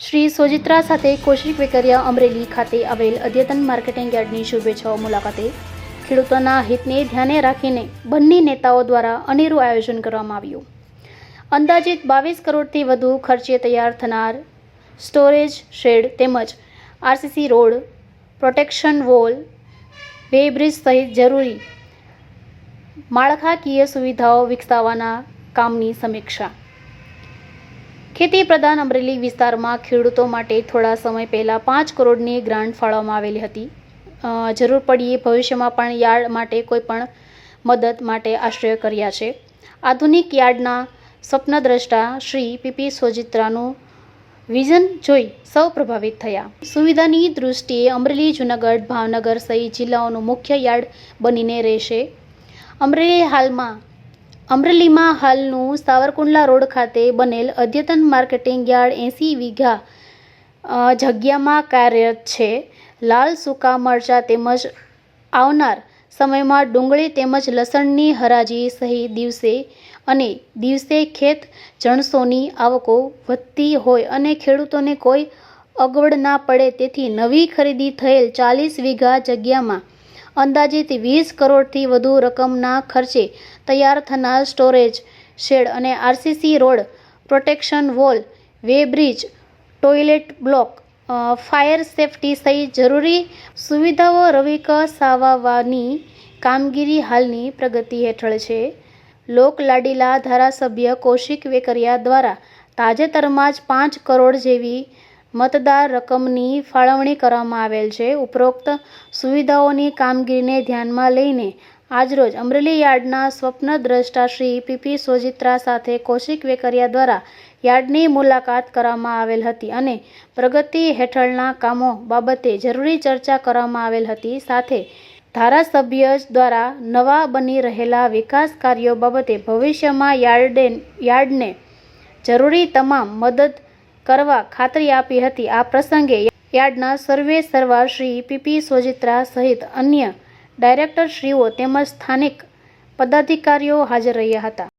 શ્રી સોજિત્રા સાથે કૌશિક વેકરિયા અમરેલી ખાતે આવેલ અદ્યતન માર્કેટિંગ યાર્ડની શુભેચ્છાઓ મુલાકાતે ખેડૂતોના હિતને ધ્યાને રાખીને બંને નેતાઓ દ્વારા અનેરું આયોજન કરવામાં આવ્યું. અંદાજિત બાવીસ કરોડથી વધુ ખર્ચે તૈયાર થનાર સ્ટોરેજ શેડ તેમજ RCC road, protection wall weighbridge સહિત જરૂરી માળખાકીય સુવિધાઓ વિકસાવવાના કામની સમીક્ષા ખેતી પ્રધાન અમરેલી વિસ્તારમાં ખેડૂતો માટે થોડા સમય પહેલાં પાંચ કરોડની ગ્રાન્ટ ફાળવવામાં આવેલી હતી. જરૂર પડીએ ભવિષ્યમાં પણ યાર્ડ માટે કોઈ પણ મદદ માટે આશ્રય કર્યા છે. આધુનિક યાર્ડના સ્વપ્નદ્રષ્ટા શ્રી પીપી સોજિત્રાનું વિઝન જોઈ સૌ પ્રભાવિત થયા. સુવિધાની દૃષ્ટિએ અમરેલી, જૂનાગઢ, ભાવનગર સહિત જિલ્લાઓનું મુખ્ય યાર્ડ બનીને રહેશે. અમરેલી હાલમાં અમરેલીમાં હાલનું સાવરકુંડલા રોડ ખાતે બનેલ અદ્યતન માર્કેટિંગ યાર્ડ એંસી વીઘા જગ્યામાં કાર્યરત છે. લાલ સૂકા મરચાં તેમજ આવનાર સમયમાં ડુંગળી તેમજ લસણની હરાજી સહિત દિવસે અને દિવસે ખેત જણસોની આવકો વધતી હોય અને ખેડૂતોને કોઈ અગવડ ના પડે તેથી નવી ખરીદી થયેલ ચાલીસ વીઘા જગ્યામાં અંદાજિત વીસ કરોડથી વધુ રકમના ખર્ચે તૈયાર થનાર સ્ટોરેજ શેડ અને RCC road, protection wall, weighbridge toilet block fire safety સહિત જરૂરી સુવિધાઓ રવિક સાવાવાની કામગીરી હાલની પ્રગતિ હેઠળ છે. લોકલાડીલા ધારાસભ્ય કૌશિક વેકરિયા દ્વારા તાજેતરમાં જ પાંચ કરોડ જેવી મતદાર રકમની ફાળવણી કરવામાં આવેલ છે. ઉપરોક્ત સુવિધાઓની કામગીરીને ધ્યાનમાં લઈને આજરોજ અમરેલી યાર્ડના સ્વપ્નદ્રષ્ટા શ્રી પીપી સોજિત્રા સાથે કૌશિક વેકરિયા દ્વારા યાર્ડની મુલાકાત કરવામાં આવેલ હતી અને પ્રગતિ હેઠળના કામો બાબતે જરૂરી ચર્ચા કરવામાં આવેલ હતી. સાથે ધારાસભ્ય દ્વારા નવા બની રહેલા વિકાસ કાર્યો બાબતે ભવિષ્યમાં યાર્ડે યાર્ડને જરૂરી તમામ મદદ કરવા ખાતરી આપી હતી. આ પ્રસંગે યાર્ડના સર્વે સરવાર શ્રી પીપી સોજિત્રા સહિત અન્ય ડાયરેક્ટરશ્રીઓ તેમજ સ્થાનિક પદાધિકારીઓ હાજર રહ્યા હતા.